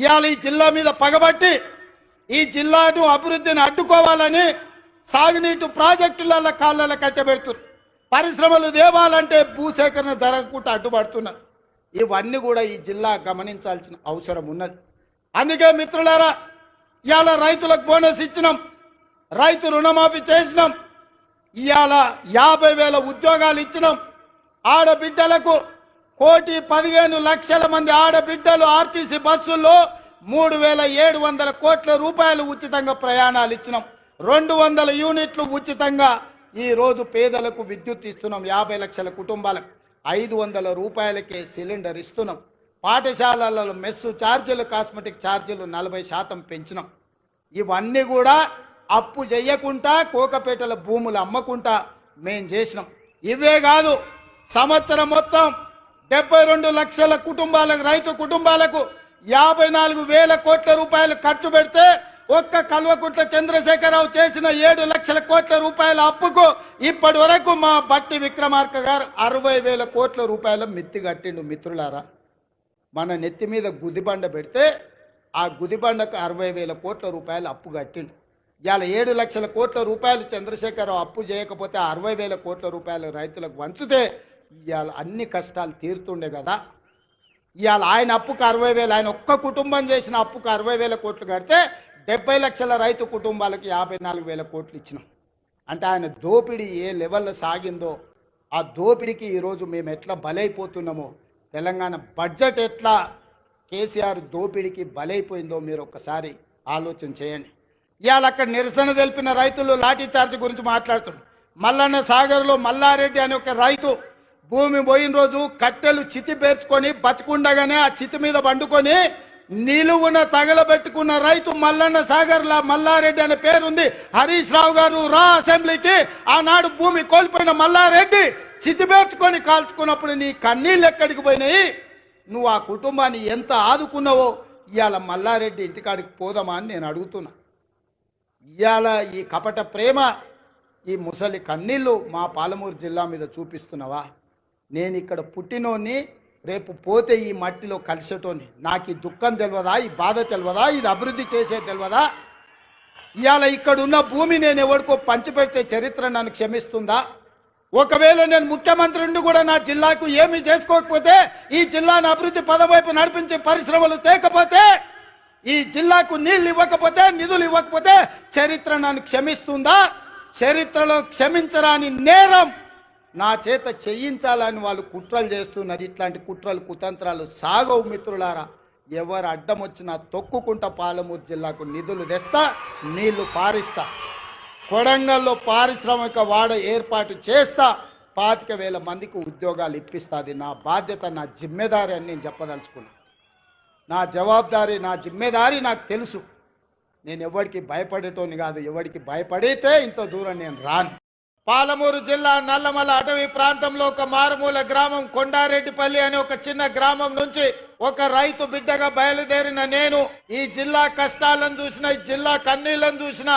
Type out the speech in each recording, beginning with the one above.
ఇవాళ ఈ జిల్లా మీద పగబట్టి ఈ జిల్లాను అభివృద్ధిని అడ్డుకోవాలని సాగునీటి ప్రాజెక్టుల కాళ్ళ కట్టబెడుతున్నారు పరిశ్రమలు దేవాలంటే భూసేకరణ జరగకుండా అడ్డుపడుతున్నారు. ఇవన్నీ కూడా ఈ జిల్లా గమనించాల్సిన అవసరం ఉన్నది. అందుకే మిత్రులారా ఇవాళ రైతులకు బోనస్ ఇచ్చినాం. రైతు రుణమాఫీ చేసినాం. ఇవాళ యాభై వేల ఉద్యోగాలు ఇచ్చినాం. ఆడబిడ్డలకు కోటి పదిహేను లక్షల మంది ఆడబిడ్డలు ఆర్టీసీ బస్సుల్లో మూడు వేల ఏడు వందల కోట్ల రూపాయలు ఉచితంగా ప్రయాణాలు ఇచ్చినాం. రెండు వందల యూనిట్లు ఉచితంగా ఈరోజు పేదలకు విద్యుత్ ఇస్తున్నాం యాభై లక్షల కుటుంబాలకు. ఐదు వందల రూపాయలకే సిలిండర్ ఇస్తున్నాం. పాఠశాలలలో మెస్సు ఛార్జీలు కాస్మెటిక్ ఛార్జీలు నలభై శాతం పెంచినాం. ఇవన్నీ కూడా అప్పు చెయ్యకుండా కోకపేటల భూములు అమ్మకుండా మేం చేసినాం. ఇవే కాదు సంవత్సరం మొత్తం డెబ్బై రెండు లక్షల కుటుంబాలకు రైతు కుటుంబాలకు యాభై నాలుగు వేల కోట్ల రూపాయలు ఖర్చు పెడితే ఒక్క కల్వకుంట్ల చంద్రశేఖరరావు చేసిన ఏడు లక్షల కోట్ల రూపాయల అప్పుకు ఇప్పటి వరకు మా బట్టి విక్రమార్క గారు అరవై వేల కోట్ల రూపాయల మిత్తి కట్టిండు మిత్రులారా. మన నెత్తి మీద గుదిబండ పెడితే ఆ గుదిబండకు అరవై వేల కోట్ల రూపాయలు అప్పు కట్టిండు. ఇవాళ ఏడు లక్షల కోట్ల రూపాయలు చంద్రశేఖరరావు అప్పు చేయకపోతే అరవై వేల కోట్ల రూపాయలు రైతులకు వంచితే ఇవాళ అన్ని కష్టాలు తీరుతుండే కదా. ఇవాళ ఆయన అప్పుకు అరవై వేలు ఆయన ఒక్క కుటుంబం చేసిన అప్పుకు అరవై వేల కోట్లు కడితే డెబ్బై లక్షల రైతు కుటుంబాలకు యాభై నాలుగు వేల కోట్లు ఇచ్చినాం. అంటే ఆయన దోపిడీ ఏ లెవెల్లో సాగిందో ఆ దోపిడీకి ఈరోజు మేము ఎట్లా బలైపోతున్నామో తెలంగాణ బడ్జెట్ ఎట్లా కేసీఆర్ దోపిడీకి బలైపోయిందో మీరు ఒక్కసారి ఆలోచన చేయండి. ఇవాళ అక్కడ నిరసన తెలిపిన రైతులు లాఠీ చార్జ్ గురించి మాట్లాడుతున్నారు. మల్లన్న సాగర్లో మల్లారెడ్డి అనే ఒక రైతు భూమి పోయిన రోజు కట్టెలు చితి పేర్చుకొని బతికుండగానే ఆ చితి మీద పండుకొని నిలువున తగలబెట్టుకున్న రైతు మల్లన్న సాగర్ లా మల్లారెడ్డి అనే పేరుంది. హరీష్ రావు గారు రా అసెంబ్లీకి. ఆనాడు భూమి కోల్పోయిన మల్లారెడ్డి చితి పేర్చుకొని కాల్చుకున్నప్పుడు నీ కన్నీళ్ళు ఎక్కడికి పోయినాయి? నువ్వు ఆ కుటుంబాన్ని ఎంత ఆదుకున్నావో? ఇవాళ మల్లారెడ్డి ఇంటికాడికి పోదామా అని నేను అడుగుతున్నా. ఇవాళ ఈ కపట ప్రేమ ఈ ముసలి కన్నీళ్ళు మా పాలమూరు జిల్లా మీద చూపిస్తున్నావా? నేను ఇక్కడ పుట్టినోని రేపు పోతే ఈ మట్టిలో కలిసేటోని నాకు ఈ దుఃఖం తెలియదా ఈ బాధ తెలియదా ఇది అభివృద్ధి చేసే తెలియదా ఇవాళ ఇక్కడ ఉన్న భూమి నేను ఎవరికో పంచిపెడితే చరిత్ర నన్ను క్షమిస్తుందా? ఒకవేళ నేను ముఖ్యమంత్రిని కూడా నా జిల్లాకు ఏమీ చేసుకోకపోతే ఈ జిల్లాను అభివృద్ధి పదం వైపు నడిపించే పరిశ్రమలు తేకపోతే ఈ జిల్లాకు నీళ్ళు ఇవ్వకపోతే నిధులు ఇవ్వకపోతే చరిత్ర నన్ను క్షమిస్తుందా? చరిత్రలో క్షమించరాని నేరం నా చేత చేయించాలని వాళ్ళు కుట్రలు చేస్తున్నారు. ఇట్లాంటి కుట్రలు కుతంత్రాలు సాగవు మిత్రులారా. ఎవరు అడ్డం వచ్చినా తొక్కుకుంటా పాలమూరు జిల్లాకు నిధులు తెస్తా నీళ్ళు పారిస్తా. కొడంగల్లో పారిశ్రామిక వాడ ఏర్పాటు చేస్తా పాతిక వేల మందికి ఉద్యోగాలు ఇప్పిస్తుంది నా బాధ్యత నా జిమ్మెదారి అని నేను చెప్పదలుచుకున్నా. నా జవాబారి నా జిమ్మెదారి నాకు తెలుసు. నేను ఎవరికి భయపడేటోని కాదు ఎవరికి భయపడితే ఇంత దూరం నేను రాను. పాలమూరు జిల్లా నల్లమల అటవీ ప్రాంతంలో ఒక మారుమూల గ్రామం కొండారెడ్డిపల్లి అనే ఒక చిన్న గ్రామం నుంచి ఒక రైతు బిడ్డగా బయలుదేరిన నేను ఈ జిల్లా కష్టాలను చూసిన ఈ జిల్లా కన్నీళ్ళను చూసిన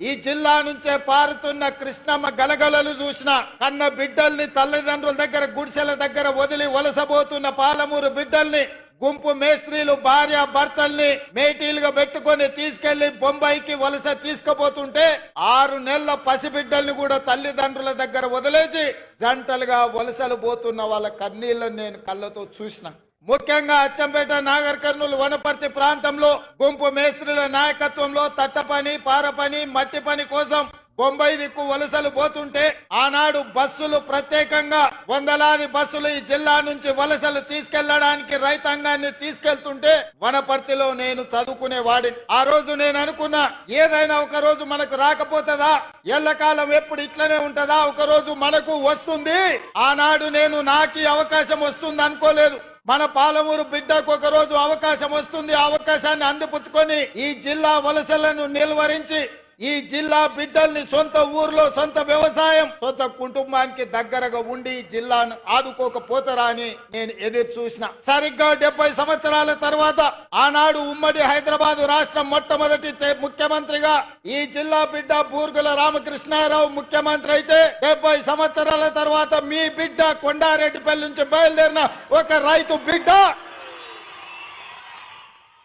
ఈ జిల్లా నుంచే పారుతున్న కృష్ణమ్మ గలగలలు చూసిన కన్న బిడ్డల్ని తల్లిదండ్రుల దగ్గర గుడిసెల దగ్గర వదిలి వలసబోతున్న పాలమూరు బిడ్డల్ని గుంపు మేస్త్రీలు భార్య భర్తల్ని మేటీలుగా పెట్టుకొని తీసుకెళ్ళి బొంబాయికి వలస తీసుకుపోతుంటే ఆరు నెలల పసిబిడ్డల్ని కూడా తల్లిదండ్రుల దగ్గర వదిలేసి జంటలుగా వలసలు పోతున్న వాళ్ళ కన్నీళ్ళను నేను కళ్ళతో చూసిన. ముఖ్యంగా అచ్చంపేట నాగర్ కర్నూలు వనపర్తి ప్రాంతంలో గుంపు మేస్త్రుల నాయకత్వంలో తట్టపని పారపని మట్టి పని కోసం బొంబాయి దిక్కు వలసలు పోతుంటే ఆనాడు బస్సులు ప్రత్యేకంగా వందలాది బస్సులు ఈ జిల్లా నుంచి వలసలు తీసుకెళ్ళడానికి రైతాంగాన్ని తీసుకెళ్తుంటే వనపర్తిలో నేను చదువుకునే వాడిని ఆ రోజు నేను అనుకున్నా ఏదైనా ఒక రోజు మనకు రాకపోతుందా? ఎల్లకాలం ఎప్పుడు ఇట్లనే ఉంటదా? ఒక రోజు మనకు వస్తుంది. ఆనాడు నేను నాకు ఈ అవకాశం వస్తుంది అనుకోలేదు. మన పాలమూరు బిడ్డకు ఒక రోజు అవకాశం వస్తుంది. ఆ అవకాశాన్ని అందిపుచ్చుకొని ఈ జిల్లా వలసలను నిలువరించి ఈ జిల్లా బిడ్డల్ని సొంత ఊర్లో సొంత వ్యవసాయం సొంత కుటుంబానికి దగ్గరగా ఉండి జిల్లాను ఆదుకోకపోతారా అని నేను ఎదురు చూసిన. సరిగ్గా డెబ్బై సంవత్సరాల తర్వాత ఆనాడు ఉమ్మడి హైదరాబాద్ రాష్ట్రం మొట్టమొదటి ముఖ్యమంత్రిగా ఈ జిల్లా బిడ్డ బూర్గుల రామకృష్ణారావు ముఖ్యమంత్రి అయితే డెబ్బై సంవత్సరాల తర్వాత మీ బిడ్డ కొండారెడ్డిపల్లి నుంచి బయలుదేరిన ఒక రైతు బిడ్డ.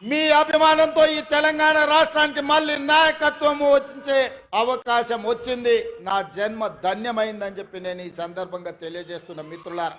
మీ అభిమానంతో ఈ తెలంగాణ రాష్ట్రానికి మళ్ళీ నాయకత్వం వచ్చే అవకాశం వచ్చింది. నా జన్మ ధన్యమైందని చెప్పి నేను ఈ సందర్భంగా తెలియజేస్తున్న మిత్రులారా.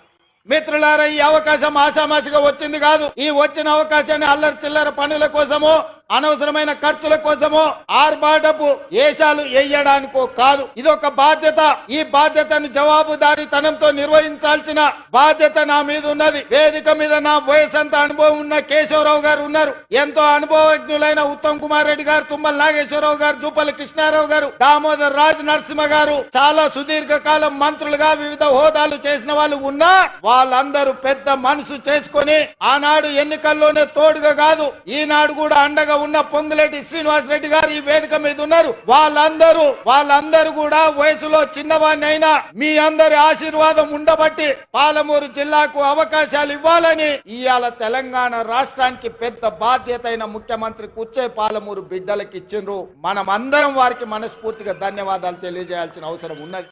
మిత్రులారా ఈ అవకాశం ఆశామాసిగా వచ్చింది కాదు. ఈ వచ్చిన అవకాశాన్ని అల్లరి చిల్లర పనుల కోసమో అనవసరమైన ఖర్చుల కోసమో ఆర్భాటపు ఏషాలు వేయడానికో కాదు. ఇది ఒక బాధ్యత. ఈ బాధ్యతను జవాబుదారీతనంతో నిర్వహించాల్సిన బాధ్యత నా మీద ఉన్నది. వేదిక మీద నా వయసంత అనుభవం ఉన్న కేశవరావు గారు ఉన్నారు. ఎంతో అనుభవజ్ఞులైన ఉత్తమ్ కుమార్ రెడ్డి గారు తుమ్మల నాగేశ్వరరావు గారు జూపల్లి కృష్ణారావు గారు దామోదర్ రాజ్ నరసింహ గారు చాలా సుదీర్ఘ కాలం మంత్రులుగా వివిధ హోదాలు చేసిన వాళ్ళు ఉన్నా వాళ్ళందరూ పెద్ద మనసు చేసుకొని ఆనాడు ఎన్నికల్లోనే తోడుగా కాదు ఈనాడు కూడా అండగా ఉన్న పొంగులేటి శ్రీనివాస్ రెడ్డి గారు ఈ వేదిక మీద ఉన్నారు. వాళ్ళందరూ వాళ్ళందరూ కూడా వయసులో చిన్నవాణ్ణైనా మీ అందరి ఆశీర్వాదం ఉండబట్టి పాలమూరు జిల్లాకు అవకాశాలు ఇవ్వాలని ఇవాళ తెలంగాణ రాష్ట్రానికి పెద్ద బాధ్యత అయిన ముఖ్యమంత్రి కూర్చే పాలమూరు బిడ్డలకు ఇచ్చిండ్రు మనం అందరం వారికి మనస్ఫూర్తిగా ధన్యవాదాలు తెలియజేయాల్సిన అవసరం ఉన్నది.